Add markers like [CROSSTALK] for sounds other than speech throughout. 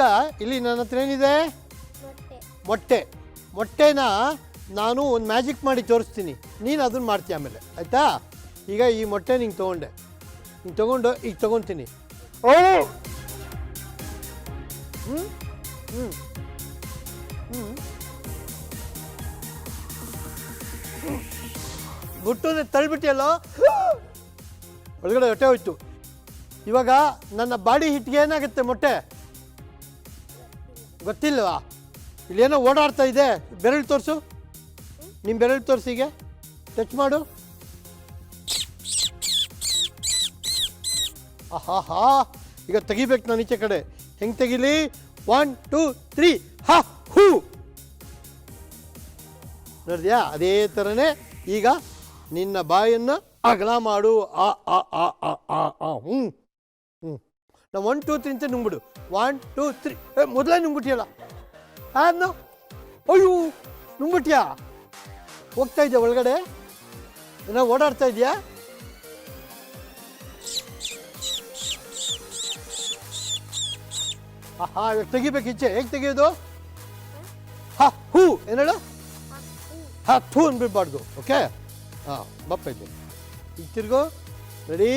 ಈಗ ಇಲ್ಲಿ ನನ್ನ ಹತ್ರ ಏನಿದೆ? ಮೊಟ್ಟೆ. ಮೊಟ್ಟೆ. ಮೊಟ್ಟೆನ ನಾನು ಒಂದು ಮ್ಯಾಜಿಕ್ ಮಾಡಿ ತೋರಿಸ್ತೀನಿ. ನೀನು ಅದನ್ನು ಮಾಡ್ತೀಯ ಆಮೇಲೆ ಆಯಿತಾ? ಈಗ ಈ ಮೊಟ್ಟೆ ನಿಂಗೆ ತೊಗೊಂಡೆ. ನೀನು ತೊಗೊಂಡು ಈಗ ತೊಗೊತೀನಿ. ಓ ಹ್ಞೂ ಹ್ಞೂ ಹ್ಞೂ ಗುಟ್ಟನೆ ತಳ್ಬಿಟ್ಟಿಯಲ್ಲೋ? ಒಳಗಡೆ ಹೊಟ್ಟೆ ಹೋಯ್ತು. ಇವಾಗ ನನ್ನ ಬಾಡಿ ಹಿಟ್ಗೆ ಏನಾಗುತ್ತೆ ಮೊಟ್ಟೆ? ಗೊತ್ತಿಲ್ವಾ? ಇಲ್ಲೇನೋ ಓಡಾಡ್ತಾ ಇದೆ. ಬೆರಳು ತೋರಿಸು. ನಿಮ್ಮ ಬೆರಳು ತೋರಿಸಿಗೆ ಟಚ್ ಮಾಡು. ಆಹಾ ಈಗ ತೆಗಿಬೇಕು ನಾನು ಈಚೆ ಕಡೆ. ಹೆಂಗೆ ತೆಗಿಲಿ? ಒನ್ ಟೂ ತ್ರೀ ಹಾ, ಹೂ. ನೋಡಿದ್ಯಾ? ಅದೇ ಥರನೇ ಈಗ ನಿನ್ನ ಬಾಯನ್ನು ಅಗಲ ಮಾಡು. ಆ ಆ ಆ ಆ ಆ ಹ್ಞೂ ನಾವು ಒನ್ ಟೂ ತ್ರೀ ಅಂತ ನುಂಗ್ಬಿಡು. ಒನ್ ಟೂ ತ್ರೀ ಏ, ಮೊದಲೇ ನುಂಗ್ಬಿಟ್ಟಿಯಲ್ಲ? ನೋ ಅಯ್ಯೋ ನುಂಗ್ಬಿಟ್ಯಾ ಹೋಗ್ತಾ ಇದೆಯಾ ಒಳಗಡೆ? ಏನೋ ಓಡಾಡ್ತಾ ಇದೆಯಾ? ಹಾಂ ಇವಾಗ ತೆಗಿಬೇಕು ಇಚ್ಛೆ ಹೇಗೆ ತೆಗಿಯೋದು? ಹಾ, ಹೂ. ಏನು ಹೇಳು? ಹಾ ಥೂ ಅನ್ಬಿಡ್ಬಾರ್ದು. ಓಕೆ ಹಾಂ ಬಪ್ಪೈತೆ ಈಗ ತಿರ್ಗೋ. ರೆಡಿ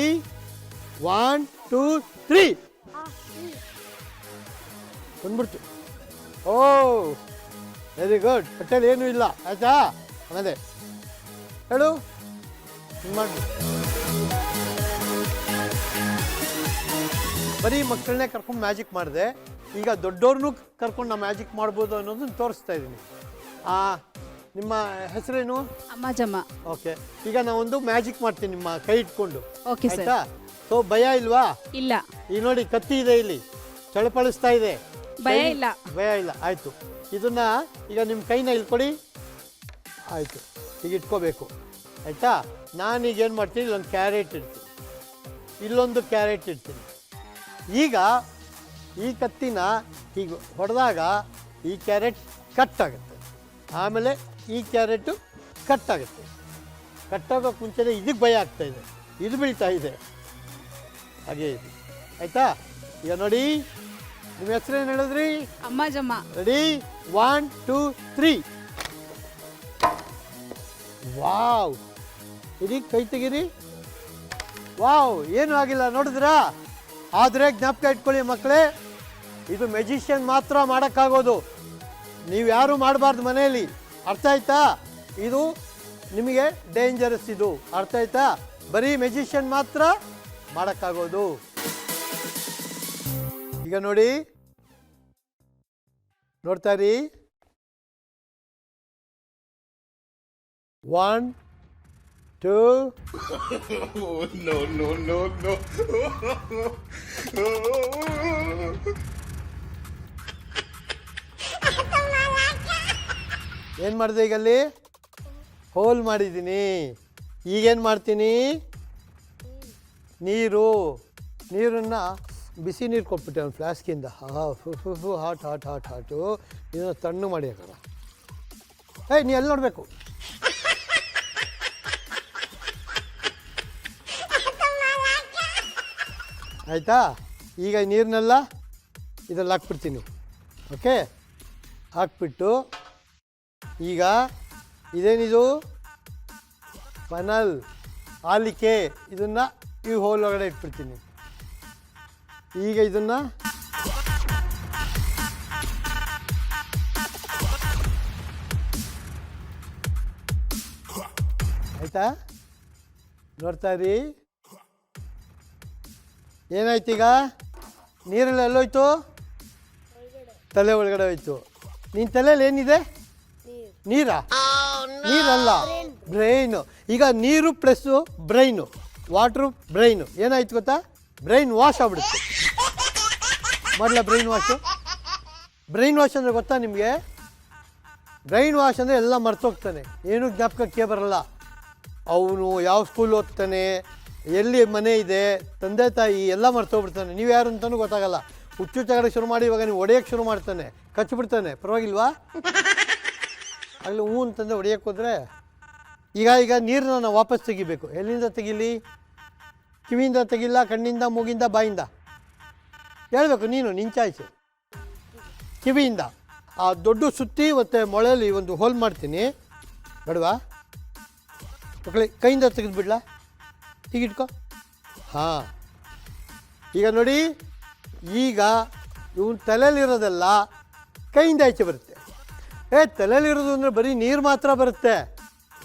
ಒನ್ ಟೂ ತ್ರೀ ಬಂದ್ಬಿಡ್ತು. ಓ ವೆರಿ ಗುಡ್ ಹೊಟ್ಟೆಲಿ ಏನೂ ಇಲ್ಲ. ಆಯ್ತಾ? ಆಮೇಲೆ ಹೇಳು. ಮಾಡಿ ಬರೀ ಮಕ್ಕಳನ್ನೇ ಕರ್ಕೊಂಡು ಮ್ಯಾಜಿಕ್ ಮಾಡಿದೆ. ಈಗ ದೊಡ್ಡವ್ರನ್ನೂ ಕರ್ಕೊಂಡು ನಾ ಮ್ಯಾಜಿಕ್ ಮಾಡ್ಬೋದು ಅನ್ನೋದನ್ನ ತೋರಿಸ್ತಾ ಇದ್ದೀನಿ ನಿಮ್ಮ ಹೆಸರೇನು? ಅಮ್ಮಾಜಮ್ಮ ಓಕೆ ಈಗ ನಾವೊಂದು ಮ್ಯಾಜಿಕ್ ಮಾಡ್ತೀನಿ ನಿಮ್ಮ ಕೈ ಇಟ್ಕೊಂಡು. ಆಯ್ತಾ? ಸೊ ಭಯ ಇಲ್ವಾ? ಇಲ್ಲ. ಈ ನೋಡಿ ಕತ್ತಿ ಇದೆ ಇಲ್ಲಿ. ಚಳಪಳಿಸ್ತಾ ಇದೆ. ಭಯ ಇಲ್ಲ. ಭಯ ಇಲ್ಲ. ಆಯ್ತು. ಇದನ್ನ ಈಗ ನಿಮ್ಮ ಕೈನ ಇಲ್ಲಿ ಕೊಡಿ. ಆಯ್ತು. ಈಗ ಇಟ್ಕೋಬೇಕು. ಆಯ್ತಾ? ನಾನೀಗ ಏನು ಮಾಡ್ತೀನಿ? ಇಲ್ಲೊಂದು ಕ್ಯಾರೆಟ್ ಇಡ್ತೀನಿ. ಇಲ್ಲೊಂದು ಕ್ಯಾರೆಟ್ ಇಡ್ತೀನಿ. ಈಗ ಈ ಕತ್ತಿನ ಹೀಗೆ ಹೊಡೆದಾಗ ಈ ಕ್ಯಾರೆಟ್ ಕಟ್ ಆಗುತ್ತೆ. ಆಮೇಲೆ ಈ ಕ್ಯಾರೆಟು ಕಟ್ ಆಗುತ್ತೆ. ಕಟ್ಟಾಗೋಕೆ ಮುಂಚೆನೇ ಇದಕ್ಕೆ ಭಯ ಆಗ್ತಾ ಇದೆ. ಇದು ಬೀಳ್ತಾ ಇದೆ. ಹಾಗೆ ಇದೆ ಆಯ್ತಾ? ಈಗ ನೋಡಿ ನಿಮ್ಮ ಹೆಸರು ಏನು ಹೇಳಿದ್ರಿ? Ammajamma. Ready one two three wow ಇಡೀ ಕೈ ತೆಗೀರಿ. ವಾವ್ ಏನು ಆಗಿಲ್ಲ ನೋಡಿದ್ರಾ? ಆದರೆ ಜ್ಞಾಪಕ ಇಟ್ಕೊಳ್ಳಿ ಮಕ್ಕಳೇ ಇದು ಮೆಜಿಷಿಯನ್ ಮಾತ್ರ ಮಾಡೋಕ್ಕಾಗೋದು. ನೀವು ಯಾರು ಮಾಡಬಾರ್ದು ಮನೆಯಲ್ಲಿ. ಅರ್ಥ ಆಯ್ತಾ? ಇದು ನಿಮಗೆ ಡೇಂಜರಸ್ ಇದು. ಅರ್ಥ ಆಯ್ತಾ? ಬರೀ ಮೆಜಿಷಿಯನ್ ಮಾತ್ರ ಮಾಡೋಕ್ಕಾಗೋದು. ಈಗ ನೋಡಿ. ನೋಡ್ತಾ ಇರಿ. One two. ಏನು ಮಾಡಿದೆ ಈಗ ಅಲ್ಲಿ ಹೋಲ್ ಮಾಡಿದ್ದೀನಿ. ಈಗೇನು ಮಾಡ್ತೀನಿ? ನೀರು, ನೀರನ್ನು ಬಿಸಿ ನೀರು ಕೊಟ್ಬಿಟ್ಟೆ ಒಂದು ಫ್ಲಾಸ್ಕಿಂದ. ಫು ಫು ಹಾಟ್ ಹಾಟ್ ಹಾಟ್, ಹಾಟು. ಇದನ್ನು ತಣ್ಣು ಮಾಡಿ ಹಾಕೋಣ ಏಯ್, ನೀ ಎಲ್ಲಿ ನೋಡಬೇಕು? ಆಯಿತಾ? ಈಗ ಈ ನೀರನ್ನೆಲ್ಲ ಇದ್ರಲ್ಲಿ ಹಾಕ್ಬಿಡ್ತೀನಿ. ಓಕೆ? ಹಾಕ್ಬಿಟ್ಟು ಈಗ ಇದೇನಿದು? ಪನಲ್ ಆಲಿಕೆ. ಇದನ್ನು ಈ ಹೋಲ್ ಒಳಗಡೆ ಇಟ್ಬಿಡ್ತೀನಿ. ಈಗ ಇದನ್ನು ಆಯ್ತಾ? ನೋಡ್ತಾ ಇರಿ. ಏನಾಯ್ತು ಈಗ? ನೀರೆಲ್ಲ ಎಲ್ಲೋಯ್ತು? ತಲೆ ಒಳಗಡೆ ಹೋಯ್ತು. ನಿನ್ನ ತಲೆಯಲ್ಲಿ ಏನಿದೆ? ನೀರು. ನೀರಾ? ನೀರಲ್ಲ. ಬ್ರೈನು ಈಗ ನೀರು ಪ್ಲಸ್ಸು ಬ್ರೈನು ವಾಟ್ರು ಬ್ರೈನು ಏನಾಯ್ತು ಗೊತ್ತಾ? ಬ್ರೈನ್ ವಾಶ್ ಆಗ್ಬಿಡುತ್ತೆ. ಮಾಡಲ ಬ್ರೈನ್ ವಾಶು ಬ್ರೈನ್ ವಾಶ್ ಅಂದರೆ ಗೊತ್ತಾ ನಿಮಗೆ? ಬ್ರೈನ್ ವಾಶ್ ಅಂದರೆ ಎಲ್ಲ ಮರ್ತೋಗ್ತಾನೆ. ಏನೂ ಜ್ಞಾಪಕಕ್ಕೆ ಬರಲ್ಲ. ಅವನು ಯಾವ ಸ್ಕೂಲ್ ಓದ್ತಾನೆ, ಎಲ್ಲಿ ಮನೆ ಇದೆ, ತಂದೆ ತಾಯಿ ಎಲ್ಲ ಮರ್ತೋಗ್ಬಿಡ್ತಾನೆ. ನೀವು ಯಾರು ಅಂತಲೂ ಗೊತ್ತಾಗಲ್ಲ. ಹುಚ್ಚು ತಗಡೆ ಶುರು ಮಾಡಿ, ಇವಾಗ ನೀವು ಒಡೆಯಕ್ಕೆ ಶುರು ಮಾಡ್ತಾನೆ. ಕಚ್ಚಿಬಿಡ್ತಾನೆ ಪರವಾಗಿಲ್ವಾ? ಅಲ್ಲಿ ಹ್ಞೂ ಅಂತಂದ್ರೆ ಒಡೆಯಕ್ಕೆ ಹೋದರೆ ಈಗ ಈಗ ನೀರನ್ನ ನಾವು ವಾಪಸ್ ತೆಗಿಬೇಕು. ಎಲ್ಲಿಂದ ತೆಗಿಲಿ? ಕಿವಿಯಿಂದ ತೆಗಿಲ್ಲ, ಕಣ್ಣಿಂದ, ಮೂಗಿಂದ, ಬಾಯಿಂದ. ಹೇಳಬೇಕು ನೀನು ನಿಂಚಾಯಿಸು ಕಿವಿಯಿಂದ. ಆ ದೊಡ್ಡ ಸುತ್ತಿ ಮತ್ತು ಮೊಳೆಯಲ್ಲಿ ಒಂದು ಹೋಲ್ ಮಾಡ್ತೀನಿ. ಬೇಡವಾ? ಮಕ್ಕಳಿ ಕೈಯಿಂದ ತೆಗೆದುಬಿಡ್ಲಾ ಈಗ ಇಟ್ಕೋ ಹಾಂ. ಈಗ ನೋಡಿ, ಈಗ ಇವನು ತಲೆಯಲ್ಲಿರೋದೆಲ್ಲ ಕೈಯಿಂದ ಆಚೆ ಬರುತ್ತೆ. ಏ ತಲೆಯಲ್ಲಿರೋದು ಅಂದರೆ ಬರೀ ನೀರು ಮಾತ್ರ ಬರುತ್ತೆ.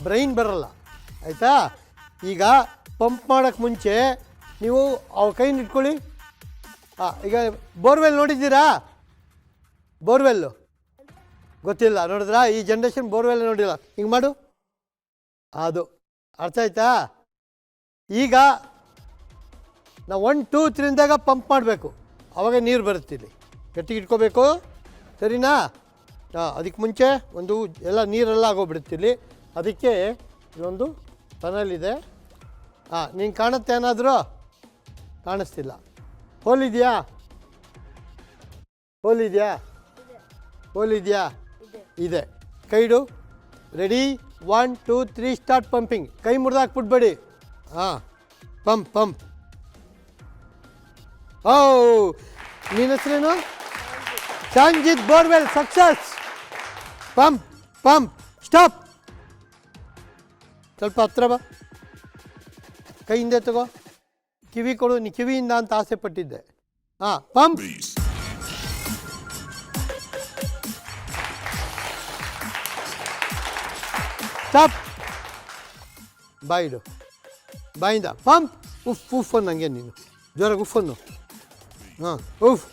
ಬ್ರೈನ್ ಬರಲ್ಲ, ಆಯಿತಾ? ಈಗ ಪಂಪ್ ಮಾಡೋಕ್ಕೆ ಮುಂಚೆ ನೀವು ಅವ್ರ ಕೈನ ಇಟ್ಕೊಳ್ಳಿ. ಹಾಂ ಈಗ ಬೋರ್ವೆಲ್ ನೋಡಿದ್ದೀರಾ? ಬೋರ್ವೆಲ್ಲು ಗೊತ್ತಿಲ್ಲ, ನೋಡಿದ್ರಾ? ಈ ಜನ್ರೇಷನ್ ಬೋರ್ವೆಲ್ ನೋಡಿಲ್ಲ. ಹಿಂಗೆ ಮಾಡು. ಅದು, ಅರ್ಥ ಆಯ್ತಾ? ಈಗ ನಾವು ಒನ್ ಟೂ ತ್ರೀಂದಾಗ ಪಂಪ್ ಮಾಡಬೇಕು. ಆವಾಗ ನೀರು ಬರುತ್ತೆ ಇಲ್ಲಿ. ಗಟ್ಟಿಗೆ ಇಟ್ಕೋಬೇಕು. ಸರಿನಾ? ಅದಕ್ಕೆ ಮುಂಚೆ ಒಂದು ಎಲ್ಲ ನೀರೆಲ್ಲ ಆಗೋಗ್ಬಿಡುತ್ತೆ ಇಲ್ಲಿ. ಅದಕ್ಕೆ ಇದೊಂದು ಟನಲ್ ಇದೆ. ಹಾಂ ನೀನು ಕಾಣುತ್ತೆ ಏನಾದರೂ? ಕಾಣಿಸ್ತಿಲ್ಲ. ಹೋಲಿದೆಯಾ ಹೋಲಿದೆಯಾ ಹೋಲಿದೆಯಾ ಇದೆಯಾ? ಹೋಲ್ ಇದೆಯಾ? ಇದೆ. ಕೈಡು ready one two three start pumping ಕೈ ಮುರಿದಾಕ್ಬಿಡ್ಬೇಡಿ ಹಾಂ. ಪಂಪ್ ಪಂಪ್ ಓ ನಿನ್ನ ಹೆಸರೇನು? Sanjit borewell success pump pump stop ಸ್ವಲ್ಪ ಹತ್ರ ಬಾ. ಕೈ ಹಿಂದೆ ತಗೋ. ಕಿವಿ ಕೊಡು ನೀ ಕಿವಿಯಿಂದ ಅಂತ ಆಸೆ ಪಟ್ಟಿದ್ದೆ. ಹಾಂ ಪಂಪ್ ಸ್ಟಾಪ್ ಬಾಯಿಡು ಬಾಯಿಂದ ಪಂಪ್ ಉಫ್ ಉಫ್ ಅನ್ನು ಹಂಗೆ ನೀನು. ಜ್ವರಗೆ ಉಫ್ ಅನ್ನು. ಹಾಂ ಉಫ್.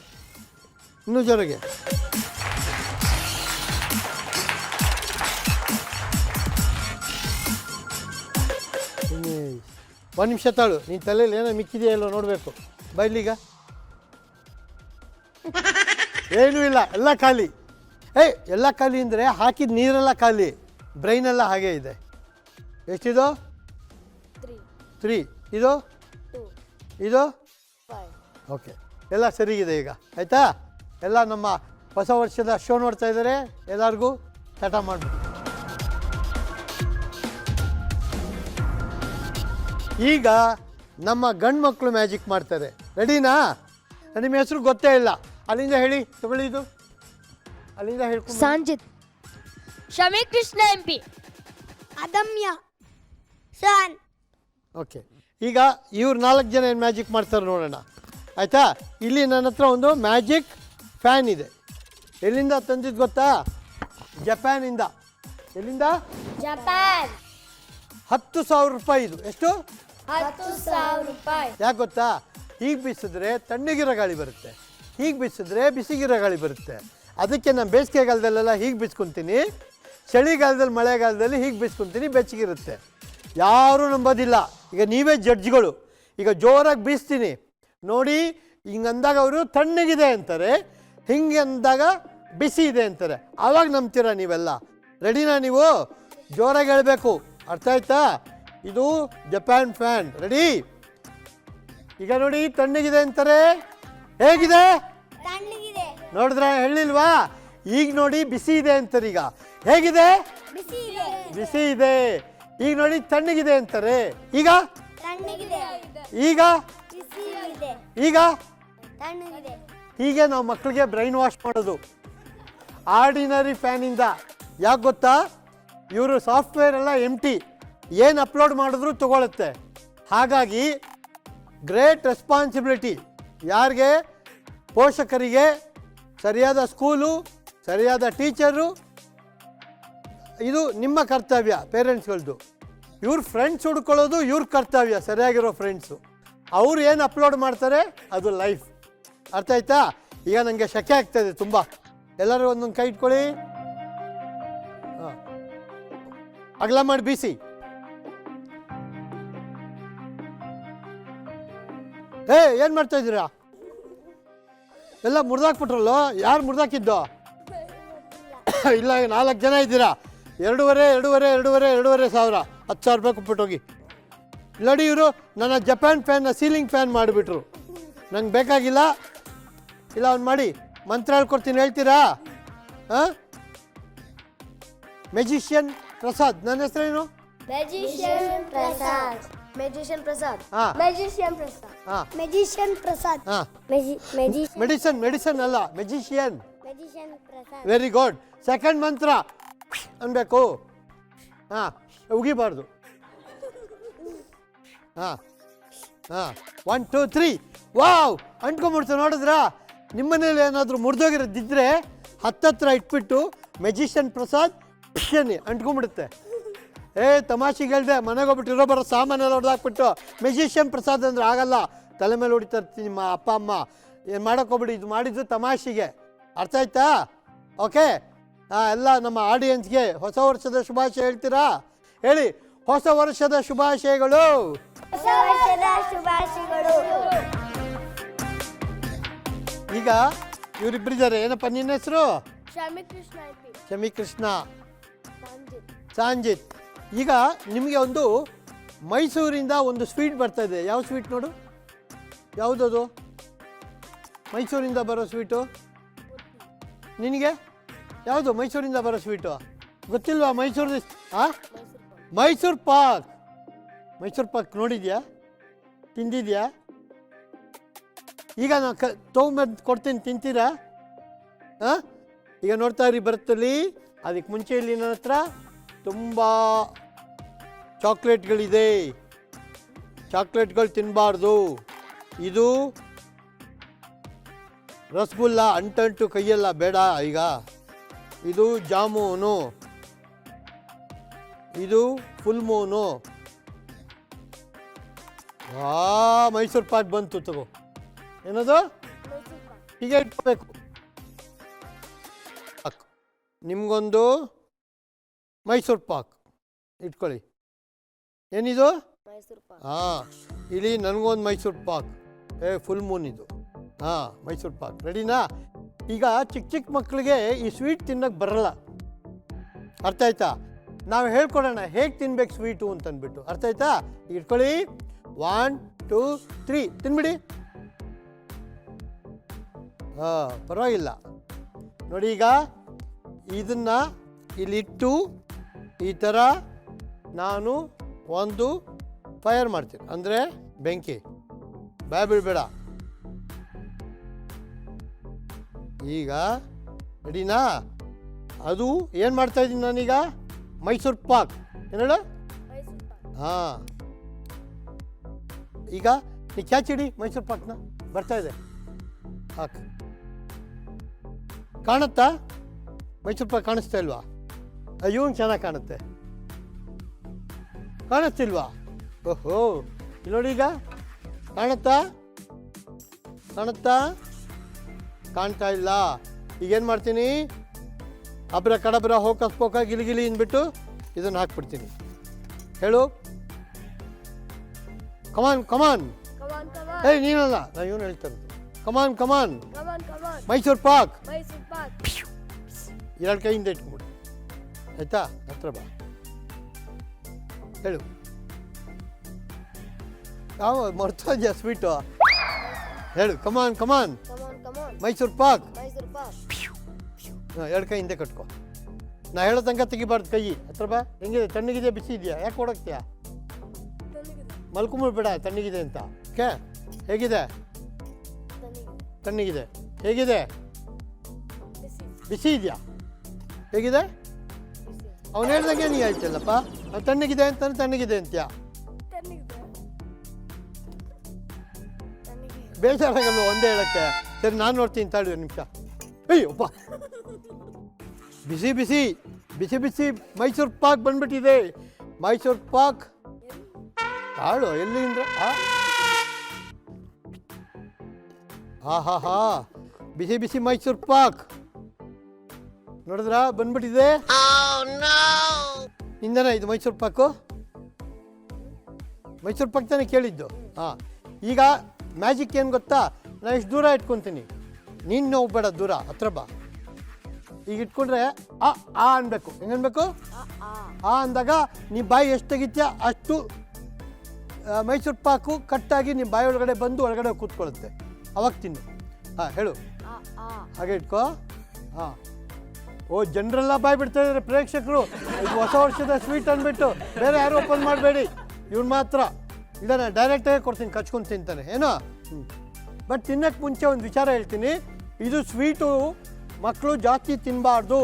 ಇನ್ನೂ ಜ್ವರಗೆ ಒಂದು ನಿಮಿಷ ತಾಳು ನಿನ್ನ ತಲೆಯಲ್ಲಿ ಏನೋ ಮಿಕ್ಕಿದೆಯಾ ಇಲ್ಲೋ ನೋಡಬೇಕು. ಬೈಲೀಗ ಏನೂ ಇಲ್ಲ ಎಲ್ಲ ಖಾಲಿ. ಏಯ್ ಎಲ್ಲ ಖಾಲಿ ಅಂದರೆ ಹಾಕಿದ ನೀರೆಲ್ಲ ಖಾಲಿ. ಬ್ರೈನೆಲ್ಲ ಹಾಗೆ ಇದೆ. ಎಷ್ಟಿದು? ತ್ರೀ. ಇದು? ಇದು? ಓಕೆ. ಎಲ್ಲ ಸರಿಗಿದೆ ಈಗ. ಆಯಿತಾ? ಎಲ್ಲ ನಮ್ಮ ಹೊಸ ವರ್ಷದ ಶೋ ನೋಡ್ತಾ ಇದ್ದಾರೆ. ಎಲ್ಲರಿಗೂ ಚಟ ಮಾಡ್ಬಿಡಿ ಈಗ ನಮ್ಮ ಗಂಡು ಮಕ್ಕಳು ಮ್ಯಾಜಿಕ್ ಮಾಡ್ತಾರೆ. ರೆಡಿನಾ? ನಿಮ್ಮ ಹೆಸರು ಗೊತ್ತೇ ಇಲ್ಲ. ಅಲ್ಲಿಂದ ಹೇಳಿ ತಗೊಳ್ಳಿ ಇದು. ಅಲ್ಲಿಂದ ಹೇಳ್ಕೊಂಡು Sanjit. Shami Krishna M P. Adamya. Shaan okay. ಈಗ ಇವ್ರು ನಾಲ್ಕು ಜನ ಏನು ಮ್ಯಾಜಿಕ್ ಮಾಡ್ತಾರೆ ನೋಡೋಣ. ಆಯಿತಾ? ಇಲ್ಲಿ ನನ್ನ ಹತ್ರ ಒಂದು ಮ್ಯಾಜಿಕ್ ಫ್ಯಾನ್ ಇದೆ. ಎಲ್ಲಿಂದ ತಂದಿದ್ದು ಗೊತ್ತಾ? ಜಪಾನಿಂದ. ಎಲ್ಲಿಂದ? ಜಪಾನ್. ಹತ್ತು ಸಾವಿರ ರೂಪಾಯಿ ಇದು. ಎಷ್ಟು? ಹತ್ತು ಸಾವಿರ ರೂಪಾಯಿ. ಯಾಕೆ ಗೊತ್ತಾ? ಹೀಗೆ ಬೀಸಿದ್ರೆ ತಣ್ಣಗಿರ ಗಾಳಿ ಬರುತ್ತೆ. ಹೀಗೆ ಬೀಸಿದ್ರೆ ಬಿಸಿಗಿರ ಗಾಳಿ ಬರುತ್ತೆ. ಅದಕ್ಕೆ ನಾನು ಬೇಸಿಗೆಗಾಲದಲ್ಲೆಲ್ಲ ಹೀಗೆ ಬೀಸ್ಕೊತೀನಿ. ಚಳಿಗಾಲದಲ್ಲಿ, ಮಳೆಗಾಲದಲ್ಲಿ ಹೀಗೆ ಬೀಸ್ಕೊತೀನಿ ಬೆಚ್ಚಗಿರುತ್ತೆ ಯಾರೂ ನಂಬೋದಿಲ್ಲ. ಈಗ ನೀವೇ ಜಡ್ಜ್ಗಳು. ಈಗ ಜೋರಾಗಿ ಬೀಸ್ತೀನಿ. ನೋಡಿ, ಹಿಂಗೆ ಅಂದಾಗ ಅವರು ತಣ್ಣಗಿದೆ ಅಂತಾರೆ, ಹಿಂಗೆ ಅಂದಾಗ ಬಿಸಿ ಇದೆ ಅಂತಾರೆ. ಆವಾಗ ನಂಬ್ತೀರಾ ನೀವೆಲ್ಲ? ರೆಡಿನಾ ನೀವು? ಜೋರಾಗಿ ಹೇಳಬೇಕು. ಅರ್ಥ ಆಯ್ತಾ? ಇದು ಜಪಾನ್ ಫ್ಯಾನ್. ರೆಡಿ? ಈಗ ನೋಡಿ ತಣ್ಣಗಿದೆ ಅಂತಾರೆ. ಹೇಗಿದೆ? ನೋಡಿದ್ರೆ? ಹೇಳಿಲ್ವಾ? ಈಗ ನೋಡಿ ಬಿಸಿ ಇದೆ ಅಂತಾರೆ ಈಗ. ಹೇಗಿದೆ? ಬಿಸಿ ಇದೆ. ಈಗ ನೋಡಿ ತಣ್ಣಗಿದೆ ಅಂತಾರೆ. ಈಗ? ಈಗ? ಈಗ? ಹೀಗೆ ನಾವು ಮಕ್ಕಳಿಗೆ ಬ್ರೈನ್ ವಾಶ್ ಮಾಡೋದು. ಆರ್ಡಿನರಿ ಫ್ಯಾನಿಂದ ಯಾಕೆ ಗೊತ್ತಾ? ಇವರು ಸಾಫ್ಟ್ವೇರ್ ಎಲ್ಲ ಎಂ ಟಿ ಏನು ಅಪ್ಲೋಡ್ ಮಾಡಿದ್ರೂ ತಗೊಳುತ್ತೆ. ಹಾಗಾಗಿ ಗ್ರೇಟ್ ರೆಸ್ಪಾನ್ಸಿಬಿಲಿಟಿ. ಯಾರಿಗೆ? ಪೋಷಕರಿಗೆ, ಸರಿಯಾದ ಸ್ಕೂಲು, ಸರಿಯಾದ ಟೀಚರು, ಇದು ನಿಮ್ಮ ಕರ್ತವ್ಯ ಪೇರೆಂಟ್ಸ್ಗಳದ್ದು ಇವ್ರ ಫ್ರೆಂಡ್ಸ್ ಹುಡ್ಕೊಳ್ಳೋದು ಇವ್ರ ಕರ್ತವ್ಯ, ಸರಿಯಾಗಿರೋ ಫ್ರೆಂಡ್ಸು ಅವ್ರು ಏನು ಅಪ್ಲೋಡ್ ಮಾಡ್ತಾರೆ, ಅದು ಲೈಫ್ ಅರ್ಥ ಆಯ್ತಾ? ಈಗ ನನಗೆ ಶಕೆ ಆಗ್ತಾಯಿದೆ ತುಂಬ. ಎಲ್ಲರೂ ಒಂದೊಂದು ಕೈ ಇಟ್ಕೊಳ್ಳಿ. ಹಾಂ. ಅಗಲ ಮಾಡಿ ಬೀಸಿ. ಏ, ಏನು ಮಾಡ್ತಾ ಇದ್ದೀರಾ? ಎಲ್ಲ ಮುರಿದಾಕ್ಬಿಟ್ರಲ್ಲೋ? ಯಾರು ಮುರಿದಾಕಿದ್ದು? [COUGHS] ಇಲ್ಲ ನಾಲ್ಕು ಜನ ಇದ್ದೀರಾ. ಎರಡೂವರೆ ಎರಡೂವರೆ ಎರಡೂವರೆ ಎರಡೂವರೆ ಸಾವಿರ. ಹತ್ತು ಸಾವಿರ ರೂಪಾಯಿ ಕೊಟ್ಬಿಟ್ಟೋಗಿ ನೋಡಿ ಇವರು ನನ್ನ ಜಪಾನ್ ಫ್ಯಾನ್ನ ಸೀಲಿಂಗ್ ಫ್ಯಾನ್ ಮಾಡಿಬಿಟ್ರು. ನಂಗೆ ಬೇಕಾಗಿಲ್ಲ. ಇಲ್ಲ, ಅವ್ನು ಮಾಡಿ. ಮಂತ್ರ ಹೇಳ್ಕೊಡ್ತೀನಿ, ಹೇಳ್ತೀರಾ? ಹಾಂ? ಮೆಜಿಷಿಯನ್ ಪ್ರಸಾದ್ ನನ್ನ ಹೆಸರೇನು? ಮೆಜಿಷಿಯನ್ ಪ್ರಸಾದ್ ಮೆಜಿಷಿಯನ್ ಪ್ರಸಾದ್ ಹಾ. ಮೆಜಿಷಿಯನ್ ಪ್ರಸಾದ್ ಹಾಂ. ಮೆಜಿಷಿಯನ್ ಪ್ರಸಾದ್ ಹಾಂ. ಮೆಡಿಸನ್ ಮೆಡಿಸನ್ ಅಲ್ಲ magician magician Prasad very good second ಮಂತ್ರ ಅನ್ಬೇಕು. ಹಾಂ ಉಗಿಬಾರ್ದು. ಹಾಂ ಹಾಂ. ಒನ್ ಟೂ ತ್ರೀ ವಾವ್ ಅಂಟ್ಕೊಂಬಿಡ್ತು ನೋಡಿದ್ರಾ? ನಿಮ್ಮನೇಲಿ ಏನಾದರೂ ಮುರಿದೋಗಿರೋದಿದ್ರೆ ಹತ್ತತ್ರ ಇಟ್ಬಿಟ್ಟು ಮೆಜಿಷಿಯನ್ ಪ್ರಸಾದ್ ಪಿಷನಿ ಅಂಟ್ಕೊಂಬಿಡುತ್ತೆ ಏ ತಮಾಷೆಗೆ ಹೇಳ್ದೆ ಮನೆಗೆ ಹೋಗ್ಬಿಟ್ಟು ಇರೋ ಬರೋ ಸಾಮಾನೆಲ್ಲ ಹೊಡೆದಾಕ್ಬಿಟ್ಟು ಮೆಜಿಷಿಯನ್ ಪ್ರಸಾದ್ ಅಂದ್ರೆ ಆಗಲ್ಲ. ತಲೆ ಮೇಲೆ ಹೊಡಿತಾ ಇರ್ತೀನಿ ನಿಮ್ಮ ಅಪ್ಪ ಅಮ್ಮ. ಏನು ಮಾಡೋಕ್ಕೋಗ್ಬಿಡಿ ಇದು ಮಾಡಿದ್ದು ತಮಾಷೆಗೆ. ಅರ್ಥ ಆಯ್ತಾ? ಓಕೆ? ಹಾಂ ಎಲ್ಲ ನಮ್ಮ ಆಡಿಯನ್ಸ್ಗೆ ಹೊಸ ವರ್ಷದ ಶುಭಾಶಯ ಹೇಳ್ತೀರಾ? ಹೇಳಿ ಹೊಸ ವರ್ಷದ ಶುಭಾಶಯಗಳು. ಹೊಸ ವರ್ಷದ ಶುಭಾಶಯಗಳು. ಈಗ ಇವರಿಬ್ಬರಿದ್ದಾರೆ ಏನಪ್ಪ ನಿನ್ನ ಹೆಸರು? ಶಮಿ ಕೃಷ್ಣ ಶಮಿ ಕೃಷ್ಣ ಸಾಂಜಿತ್. ಈಗ ನಿಮಗೆ ಒಂದು ಮೈಸೂರಿಂದ ಒಂದು ಸ್ವೀಟ್ ಬರ್ತಾ ಇದೆ. ಯಾವ ಸ್ವೀಟ್ ನೋಡು? ಯಾವುದದು? ಮೈಸೂರಿಂದ ಬರೋ ಸ್ವೀಟು? ನಿನಗೆ? ಯಾವುದು? ಮೈಸೂರಿಂದ ಬರೋ ಸ್ವೀಟು? ಗೊತ್ತಿಲ್ವಾ? ಮೈಸೂರು ಆ? ಮೈಸೂರು ಪಾಕ್. ಮೈಸೂರು ಪಾಕ್ ನೋಡಿದ್ಯಾ? ತಿಂದಿದ್ಯಾ? ಈಗ ನಾನು ಕ ತೊಗೊಂಬಂದು ಕೊಡ್ತೀನಿ. ತಿಂತೀರಾ? ಹಾಂ ಈಗ ನೋಡ್ತಾ ಇರಿ, ಬರುತ್ತಲ್ಲಿ. ಅದಕ್ಕೆ ಮುಂಚೆ ಇಲ್ಲಿ ನನ್ನ ಹತ್ರ ತುಂಬ ಚಾಕ್ಲೇಟ್ಗಳಿದೆ. ಚಾಕ್ಲೇಟ್ಗಳು ತಿನ್ನಬಾರ್ದು ಇದು ರಸಗುಲ್ಲ ಅಂಟಂಟು ಕೈಯೆಲ್ಲ ಬೇಡ ಈಗ. ಇದು ಜಾಮೂನು. ಇದು ಫುಲ್ ಮೂನು ಆ, ಮೈಸೂರು ಪಾಕ್ ಬಂತು ತಗೋ. ಏನದು? ಹೀಗೆ ಇಟ್ಕೋಬೇಕು. ನಿಮಗೊಂದು ಮೈಸೂರು ಪಾಕ್. ಇಟ್ಕೊಳ್ಳಿ. ಏನಿದು? ಮೈಸೂರು ಪಾಕ್. ಹಾಂ ಇಲ್ಲಿ ನನಗೊಂದು ಮೈಸೂರು ಪಾಕ್. ಏ ಫುಲ್ ಮೂನ್ ಇದು. ಹಾಂ ಮೈಸೂರು ಪಾಕ್. ರೆಡಿನಾ? ಈಗ ಚಿಕ್ಕ ಚಿಕ್ಕ ಮಕ್ಕಳಿಗೆ ಈ ಸ್ವೀಟ್ ತಿನ್ನೋಕೆ ಬರಲ್ಲ. ಅರ್ಥ ಆಯ್ತಾ? ನಾವು ಹೇಳ್ಕೊಡೋಣ ಹೇಗೆ ತಿನ್ಬೇಕು ಸ್ವೀಟು ಅಂತಂದ್ಬಿಟ್ಟು. ಅರ್ಥ ಆಯ್ತಾ? ಇಟ್ಕೊಳ್ಳಿ. ಒನ್ ಟೂ ತ್ರೀ ತಿನ್ಬಿಡಿ. ಹಾಂ ಪರವಾಗಿಲ್ಲ. ನೋಡಿ ಈಗ ಇದನ್ನು ಇಲ್ಲಿಟ್ಟು ಈ ಥರ ನಾನು ಒಂದು ಫೈರ್ ಮಾಡ್ತೀನಿ. ಅಂದರೆ ಬೆಂಕಿ. ಭಯ ಬಿಡಬೇಡ. ಈಗ ರೆಡಿನಾ ಅದು ಏನು ಮಾಡ್ತಾ ಇದ್ದೀನಿ ನಾನೀಗ? ಮೈಸೂರು ಪಾಕ್. ಏನು ಹೇಳ? ಹಾಂ. ಈಗ ನೀ ಕ್ಯಾಚಿಡಿ ಮೈಸೂರು ಪಾಕ್ನ. ಬರ್ತಾ ಇದೆ. ಹಾಕ್. ಕಾಣುತ್ತಾ? ಮೈಸೂರು ಪಾಕ್ ಕಾಣಿಸ್ತಾ ಇಲ್ವಾ? ಅಯ್ಯೋ ಚೆನ್ನಾಗಿ ಕಾಣುತ್ತೆ. ಕಾಣುತ್ತಿಲ್ವಾ? ಓಹೋ ನೋಡಿ ಈಗ. ಕಾಣುತ್ತಾ? ಕಾಣುತ್ತಾ? ಕಾಣ್ತಾ ಇಲ್ಲ. ಈಗೇನು ಮಾಡ್ತೀನಿ? ಅಬ್ರ ಕಡಬ್ರ ಹೋಕಸ್ ಪೋಕ ಗಿಲಿಗಿಲಿ ಅಂದ್ಬಿಟ್ಟು ಇದನ್ನು ಹಾಕ್ಬಿಡ್ತೀನಿ. ಹೇಳು. ಕಮಾನ್ ಕಮಾನ್ ಏಯ್ ನೀನಲ್ಲ. ನಾನು ಇವನು ಹೇಳ್ತಾನೆ ಕಮಾನ್ ಕಮಾನ್ ಮೈಸೂರು ಪಾಕ್ ಎರಡು ಕೈಯಿಂದ ಇಟ್ಕೊಂಬಿಡು ಆಯ್ತಾ? ಹತ್ರ ಬಾ. ಹೇಳು. ಯಾವ ಮರ್ತೋದ್ಯಾ ಸ್ವೀಟು. ಹೇಳು come on come on Mysore pak. ಹಾಂ ಎರಡು ಕೈ ಹಿಂದೆ ಕಟ್ಕೊ. ನಾ ಹೇಳೋ ತನಕ ತೆಗಿಬಾರ್ದು ಕೈ. ಹತ್ರ ಬಾ. ಹೆಂಗಿದೆ? ತಣ್ಣಗಿದೆ ಬಿಸಿ ಇದೆಯಾ ಯಾಕೆ ಓಡಕ್ತೀಯಾ? ಮಲ್ಕೊಂಬಿಡ್ಬೇಡ ತಣ್ಣಗಿದೆ ಅಂತ. ಓಕೆ? ಹೇಗಿದೆ? ತಣ್ಣಗಿದೆ. ಹೇಗಿದೆ? ಬಿಸಿ ಇದೆಯಾ ಹೇಗಿದೆ? ಅವನು ಹೇಳ್ದಂಗೆ ನೀ ಹೇಳ್ತಿಲ್ಲಪ್ಪ. ಅವ್ನು ತಣ್ಣಗಿದೆ ಅಂತಾನೆ ತಣ್ಣಗಿದೆ ಅಂತ್ಯ? ಬೇಜಾರಾಗಲ್ವ ಒಂದೇ ಹೇಳಕ್ಕೆ? ಸರಿ ನಾನು ನೋಡ್ತೀನಿ ತಾಳಿ ಒಂದು ನಿಮಿಷ. ಅಯ್ಯಪ್ಪ ಬಿಸಿ ಬಿಸಿ ಬಿಸಿ ಬಿಸಿ ಮೈಸೂರು ಪಾಕ್ ಬಂದ್ಬಿಟ್ಟಿದೆ. ಮೈಸೂರು ಪಾಕ್. ತಾಳು ಎಲ್ಲಿಂದ ಹಾ ಹಾ ಹಾ. ಬಿಸಿ ಬಿಸಿ ಮೈಸೂರು ಪಾಕ್. ನೋಡಿದ್ರಾ? ಬಂದ್ಬಿಟ್ಟಿದೆ? ಇಂದನ ಇದು ಮೈಸೂರು ಪಾಕು? ಮೈಸೂರು ಪಾಕ್ ತಾನೇ ಕೇಳಿದ್ದು. ಹಾಂ. ಈಗ ಮ್ಯಾಜಿಕ್ ಏನು ಗೊತ್ತಾ? ನಾನು ಇಷ್ಟು ದೂರ ಇಟ್ಕೊತೀನಿ. ನೀನು ಹೋಗ್ಬೇಡ ದೂರ ಹತ್ರ ಬಾ. ಈಗ ಇಟ್ಕೊಂಡ್ರೆ ಆ ಆ ಅನ್ಬೇಕು. ಹೆಂಗನ್ಬೇಕು ಆ ಅಂದಾಗ ನೀ ಬಾಯಿ ಎಷ್ಟು ತೆಗಿತ್ಯಾ? ಅಷ್ಟು ಮೈಸೂರು ಪಾಕು ಕಟ್ಟಾಗಿ ನಿಮ್ಮ ಬಾಯಿ ಒಳಗಡೆ ಬಂದು ಒಳಗಡೆ ಕೂತ್ಕೊಳ್ಳುತ್ತೆ. ಅವಾಗ ತಿನ್ನು. ಹಾಂ ಹೇಳು. ಹಾಗೆ ಇಟ್ಕೋ. ಹಾಂ. ಓ, ಜನರೆಲ್ಲ ಬಾಯ್ ಬಿಡ್ತಾ ಇದ್ದಾರೆ ಪ್ರೇಕ್ಷಕರು. ಇದು ಹೊಸ ವರ್ಷದ ಸ್ವೀಟ್ ಅಂದ್ಬಿಟ್ಟು ಬೇರೆ ಯಾರು ಓಪನ್ ಮಾಡಬೇಡಿ. ಇವ್ನು ಮಾತ್ರ. ಇಲ್ಲ ಡೈರೆಕ್ಟಾಗಿ ಕೊಡ್ತೀನಿ, ಕಚ್ಕೊಂಡು ತಿಂತಾನೆ. ಏನೋ? ಬಟ್ ತಿನ್ನಕ್ಕೆ ಮುಂಚೆ ಒಂದು ವಿಚಾರ ಹೇಳ್ತೀನಿ. ಇದು ಸ್ವೀಟು ಮಕ್ಕಳು ಜಾಸ್ತಿ ತಿನ್ನಬಾರ್ದು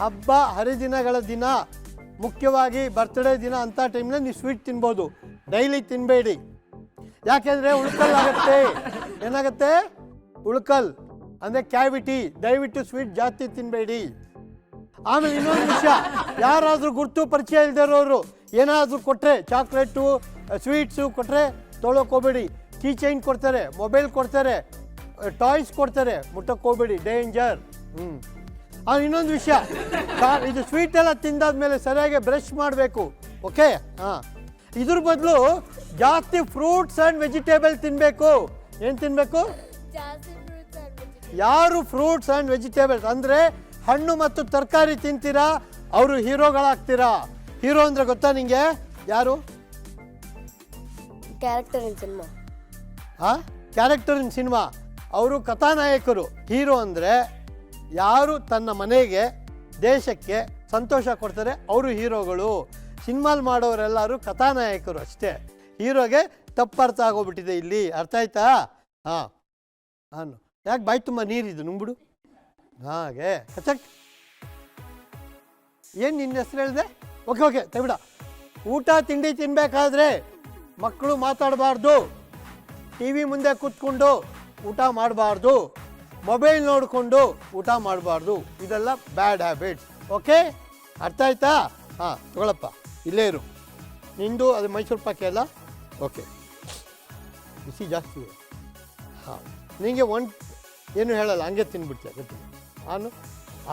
ಹಬ್ಬ, ಹರಿದಿನಗಳ ದಿನ. ಮುಖ್ಯವಾಗಿ ಬರ್ತ್ಡೇ ದಿನ ಅಂಥ ಟೈಮ್ನಲ್ಲಿ ನೀವು ಸ್ವೀಟ್ ತಿನ್ಬೋದು. ಡೈಲಿ ತಿನ್ನಬೇಡಿ ಯಾಕೆಂದರೆ ಉಳ್ಕಲ್ ಆಗುತ್ತೆ. ಏನಾಗುತ್ತೆ? ಉಳ್ಕಲ್. ಅಂದರೆ ಕ್ಯಾವಿಟಿ. ದಯವಿಟ್ಟು ಸ್ವೀಟ್ ಜಾಸ್ತಿ ತಿನ್ನಬೇಡಿ ಆಮೇಲೆ ಇನ್ನೊಂದು ವಿಷಯ ಯಾರಾದರೂ ಗುರ್ತು ಪರಿಚಯ ಇಲ್ದಿರೋರು ಏನಾದರೂ ಕೊಟ್ಟರೆ ಚಾಕ್ಲೇಟು ಸ್ವೀಟ್ಸು ಕೊಟ್ಟರೆ ತೊಳೋಕೋಬೇಡಿ ಕೀ ಚೈನ್ ಕೊಡ್ತಾರೆ ಮೊಬೈಲ್ ಕೊಡ್ತಾರೆ ಟಾಯ್ಸ್ ಕೊಡ್ತಾರೆ ಮುಟ್ಟಕ್ಕೋಗ್ಬೇಡಿ ಡೇಂಜರ್. ಹ್ಞೂ ಆಮೇಲೆ ಇನ್ನೊಂದು ವಿಷಯ ಇದು ಸ್ವೀಟ್ ಎಲ್ಲ ತಿಂದಾದ್ಮೇಲೆ ಸರಿಯಾಗಿ ಬ್ರಷ್ ಮಾಡಬೇಕು. ಓಕೆ? ಹಾಂ. ಇದ್ರ ಬದಲು ಜಾಸ್ತಿ ಫ್ರೂಟ್ಸ್ ಆ್ಯಂಡ್ ವೆಜಿಟೇಬಲ್ ತಿನ್ನಬೇಕು ಏನು ತಿನ್ನಬೇಕು ಯಾರು ಫ್ರೂಟ್ಸ್ ಆ್ಯಂಡ್ ವೆಜಿಟೇಬಲ್ಸ್ ಅಂದರೆ ಹಣ್ಣು ಮತ್ತು ತರಕಾರಿ ತಿಂತೀರಾ? ಅವರು ಹೀರೋಗಳಾಗ್ತೀರಾ? ಹೀರೋ ಅಂದರೆ ಗೊತ್ತಾ ನಿಂಗೆ? ಯಾರು? Character in cinema. ಆ ಕ್ಯಾರೆಕ್ಟರ್ ಇನ್ ಸಿನಿಮಾ? ಅವರು ಕಥಾನಾಯಕರು. ಹೀರೋ ಅಂದರೆ ಯಾರು ತನ್ನ ಮನೆಗೆ ದೇಶಕ್ಕೆ ಸಂತೋಷ ಕೊಡ್ತಾರೆ ಅವರು ಹೀರೋಗಳು. ಸಿನಿಮಾಲ್ ಮಾಡೋರೆಲ್ಲರೂ ಕಥಾನಾಯಕರು ಅಷ್ಟೇ. ಹೀರೋಗೆ ತಪ್ಪರ್ಥ ಆಗೋಗ್ಬಿಟ್ಟಿದೆ ಇಲ್ಲಿ. ಅರ್ಥ ಆಯ್ತಾ? ಹಾಂ. ಹಾನು ಯಾಕೆ ಬಾಯಿ ತುಂಬ ನೀರಿದು ನುಂಬಿಡು ಹಾಗೆ. ಕಚಕ್ ಏನು ನಿನ್ನ ಹೆಸರು ಹೇಳಿದೆ? ಓಕೆ ಓಕೆ ತೆಬಿಡ ಊಟ, ತಿಂಡಿ ತಿನ್ನಬೇಕಾದ್ರೆ ಮಕ್ಕಳು ಮಾತಾಡಬಾರ್ದು. ಟಿ ವಿ ಮುಂದೆ ಕೂತ್ಕೊಂಡು ಊಟ ಮಾಡಬಾರ್ದು. ಮೊಬೈಲ್ ನೋಡಿಕೊಂಡು ಊಟ ಮಾಡಬಾರ್ದು. ಇದೆಲ್ಲ ಬ್ಯಾಡ್ ಹ್ಯಾಬಿಟ್ಸ್. ಓಕೆ? ಅರ್ಥ ಆಯ್ತಾ? ಹಾಂ, ತಗೊಳಪ್ಪ. ಇಲ್ಲೇ ಇರು. ನಿಂದು ಅದು ಮೈಸೂರು ಪಾಕೆ ಅಲ್ಲ ಓಕೆ. ಬಿಸಿ ಜಾಸ್ತಿ ಇದೆ. ಹಾಂ. ನಿಮಗೆ ಒಂದು ಏನು ಹೇಳಲ್ಲ, ಹಂಗೆ ತಿನ್ಬಿಡ್ತೀಯ ಗೊತ್ತಿಲ್ಲ ನಾನು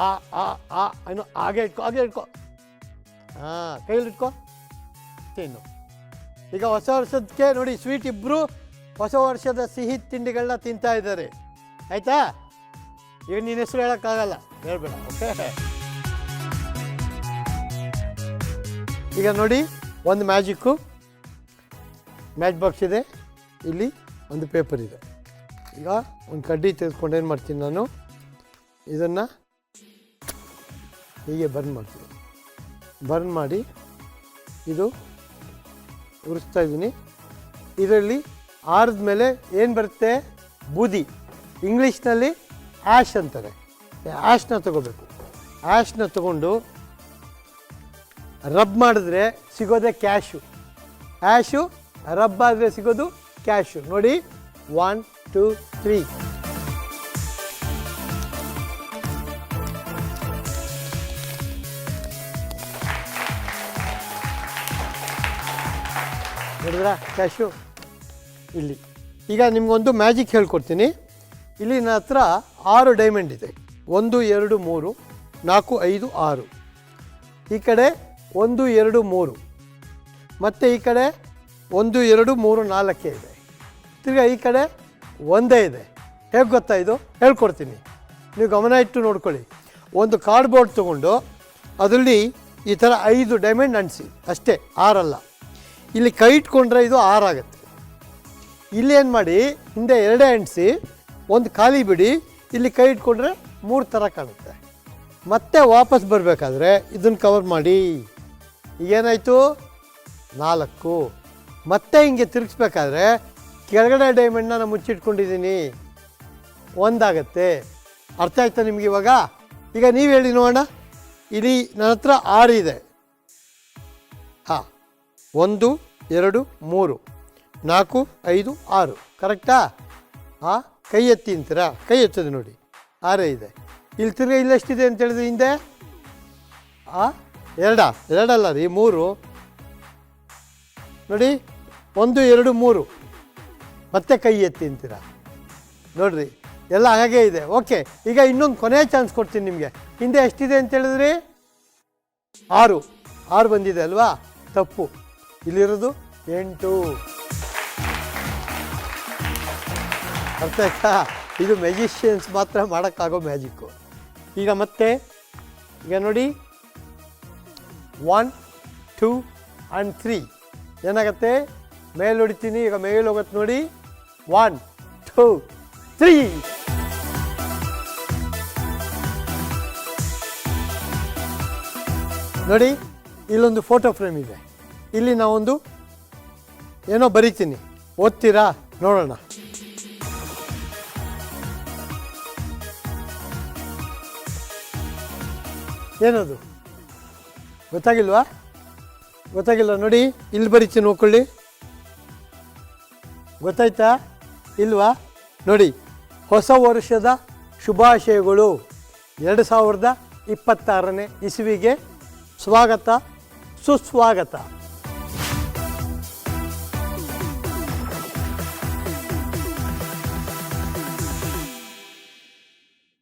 ಆ ಆ ಆ ಏನು ಹಾಗೆ ಇಟ್ಕೊ ಹಾಗೆ ಇಟ್ಕೊ. ಹಾಂ, ಕೈಯಲ್ಲಿ ಇಟ್ಕೊ. ತಿನ್ನು. ಈಗ ಹೊಸ ವರ್ಷದಕ್ಕೆ ನೋಡಿ, ಸ್ವೀಟ್ ಇಬ್ಬರು ಹೊಸ ವರ್ಷದ ಸಿಹಿ ತಿಂಡಿಗಳನ್ನ ತಿಂತಾ ಇದ್ದಾರೆ. ಆಯ್ತಾ? ಈಗ ನಿನ್ನ ಹೆಸರು ಹೇಳೋಕ್ಕಾಗಲ್ಲ. ಹೇಳ್ಬೇಡ ಓಕೆ ಈಗ ನೋಡಿ, ಒಂದು ಮ್ಯಾಜಿಕ್ಕು ಮ್ಯಾಚ್ ಬಾಕ್ಸ್ ಇದೆ. ಇಲ್ಲಿ ಒಂದು ಪೇಪರ್ ಇದೆ. ಈಗ ಒಂದು ಕಡ್ಡಿ ತೆಗೆದುಕೊಂಡು ಏನು ಮಾಡ್ತೀನಿ ನಾನು? ಇದನ್ನು ಹೀಗೆ ಬರ್ನ್ ಮಾಡ್ತೀವಿ. ಬರ್ನ್ ಮಾಡಿ ಇದು ಉರಿಸ್ತಾ ಇದ್ದೀನಿ. ಇದರಲ್ಲಿ ಆರಿದ ಮೇಲೆ ಏನು ಬರುತ್ತೆ? ಬೂದಿ. ಇಂಗ್ಲೀಷ್ನಲ್ಲಿ ಆ್ಯಶ್ ಅಂತಾರೆ. ಆ್ಯಶ್ನ ತಗೋಬೇಕು. ಆ್ಯಶ್ನ ತಗೊಂಡು ರಬ್ ಮಾಡಿದ್ರೆ ಸಿಗೋದೇ ಕ್ಯಾಶು ಆ್ಯಶು ರಬ್ ಆದರೆ ಸಿಗೋದು ಕ್ಯಾಶು ನೋಡಿ ಒನ್ ಟೂ ತ್ರೀ ನೋಡಿದ್ರಾ? ಕ್ಯಾಶು? ಇಲ್ಲಿ. ಈಗ ನಿಮಗೊಂದು ಮ್ಯಾಜಿಕ್ ಹೇಳ್ಕೊಡ್ತೀನಿ. ಇಲ್ಲಿ ನನ್ನ ಹತ್ರ ಆರು ಡೈಮಂಡ್ ಇದೆ. ಒಂದು, ಎರಡು, ಮೂರು, ನಾಲ್ಕು, ಐದು, ಆರು. ಈ ಕಡೆ ಒಂದು, ಎರಡು, ಮೂರು. ಮತ್ತು ಈ ಕಡೆ ಒಂದು, ಎರಡು, ಮೂರು, ನಾಲ್ಕೇ ಇದೆ. ತಿರ್ಗಿ ಈ ಕಡೆ ಒಂದೇ ಇದೆ. ಹೇಗೆ ಗೊತ್ತಾ ಇದು? ಹೇಳ್ಕೊಡ್ತೀನಿ. ನೀವು ಗಮನ ಇಟ್ಟು ನೋಡ್ಕೊಳ್ಳಿ. ಒಂದು ಕಾರ್ಡ್ಬೋರ್ಡ್ ತೊಗೊಂಡು ಅದರಲ್ಲಿ ಈ ಥರ ಐದು ಡೈಮಂಡ್ ಅಂಟಿಸಿ. ಅಷ್ಟೇ, ಆರಲ್ಲ. ಇಲ್ಲಿ ಕೈ ಇಟ್ಕೊಂಡ್ರೆ ಇದು ಆರಾಗುತ್ತೆ ಇಲ್ಲಿ ಏನು ಮಾಡಿ, ಹಿಂದೆ ಎರಡೇ ಅಂಟಿಸಿ, ಒಂದು ಖಾಲಿ ಬಿಡಿ, ಇಲ್ಲಿ ಕೈ ಇಟ್ಕೊಂಡ್ರೆ ಮೂರು ಥರ ಕಾಣುತ್ತೆ. ಮತ್ತೆ ವಾಪಸ್ ಬರಬೇಕಾದ್ರೆ ಇದನ್ನು ಕವರ್ ಮಾಡಿ. ಈಗೇನಾಯಿತು? ನಾಲ್ಕು. ಮತ್ತೆ ಹಿಂಗೆ ತಿರುಗಿಸ್ಬೇಕಾದ್ರೆ ಕೆಳಗಡೆ ಡೈಮಂಡ್ನ ನಾನು ಮುಚ್ಚಿಟ್ಕೊಂಡಿದ್ದೀನಿ. ಒಂದಾಗತ್ತೆ. ಅರ್ಥ ಆಯ್ತಾ ನಿಮ್ಗೆ ಇವಾಗ? ಈಗ ನೀವು ಹೇಳಿ ನೋಡೋಣ. ಇಲ್ಲಿ ನನ್ನ ಹತ್ರ ಆರಿದೆ ಒಂದು, ಎರಡು, ಮೂರು, ನಾಲ್ಕು, ಐದು, ಆರು. ಕರೆಕ್ಟಾ? ಆ, ಕೈ ಎತ್ತಿ ಅಂತೀರಾ? ಕೈ ಎತ್ತದೆ ನೋಡಿ. ಆರೇ ಇದೆ. ಇಲ್ಲಿ ತಿರ್ಗಿ ಇಲ್ಲೆಷ್ಟಿದೆ ಅಂತ ಹೇಳಿದ್ರೆ ಹಿಂದೆ? ಆ, ಎರಡ? ಎರಡಲ್ಲ ರೀ, ಮೂರು. ನೋಡಿ, ಒಂದು, ಎರಡು, ಮೂರು. ಮತ್ತೆ ಕೈ ಎತ್ತಿ ಅಂತೀರಾ? ನೋಡ್ರಿ, ಎಲ್ಲ ಹಾಗೆ ಇದೆ. ಓಕೆ, ಈಗ ಇನ್ನೊಂದು ಕೊನೆ ಚಾನ್ಸ್ ಕೊಡ್ತೀನಿ ನಿಮಗೆ. ಹಿಂದೆ ಎಷ್ಟಿದೆ ಅಂತ ಹೇಳಿದ್ರಿ? ಆರು. ಆರು ಬಂದಿದೆ ಅಲ್ವಾ? ತಪ್ಪು. ಇಲ್ಲಿರೋದು ಎಂಟು. ಅರ್ಥ ಆಯ್ತಾ? ಇದು ಮ್ಯಾಜಿಷಿಯನ್ಸ್ ಮಾತ್ರ ಮಾಡೋಕ್ಕಾಗೋ ಮ್ಯಾಜಿಕ್ಕು ಈಗ ಮತ್ತೆ, ಈಗ ನೋಡಿ. ಒನ್ ಟೂ ಆ್ಯಂಡ್ ತ್ರೀ ಏನಾಗತ್ತೆ? ಮೇಲೆ ಹೊಡಿತೀನಿ ಈಗ ಮೇಲೆ ಹೋಗುತ್ತೆ ನೋಡಿ. ಒನ್ ಟೂ ತ್ರೀ ನೋಡಿ, ಇಲ್ಲೊಂದು ಫೋಟೋ ಫ್ರೇಮ್ ಇದೆ. ಇಲ್ಲಿ ನಾವೊಂದು ಏನೋ ಬರೀತೀನಿ. ಓದ್ತೀರಾ? ನೋಡೋಣ. ಏನದು? ಗೊತ್ತಾಗಿಲ್ವಾ? ಗೊತ್ತಾಗಿಲ್ಲ. ನೋಡಿ, ಇಲ್ಲಿ ಬರೀತೀನಿ ನೋಡ್ಕೊಳ್ಳಿ ಗೊತ್ತಾಯ್ತಾ? ಇಲ್ವಾ? ನೋಡಿ, ಹೊಸ ವರ್ಷದ ಶುಭಾಶಯಗಳು. ಎರಡು ಸಾವಿರದ ಇಪ್ಪತ್ತಾರನೇ ಇಸುವಿಗೆ ಸ್ವಾಗತ, ಸುಸ್ವಾಗತ.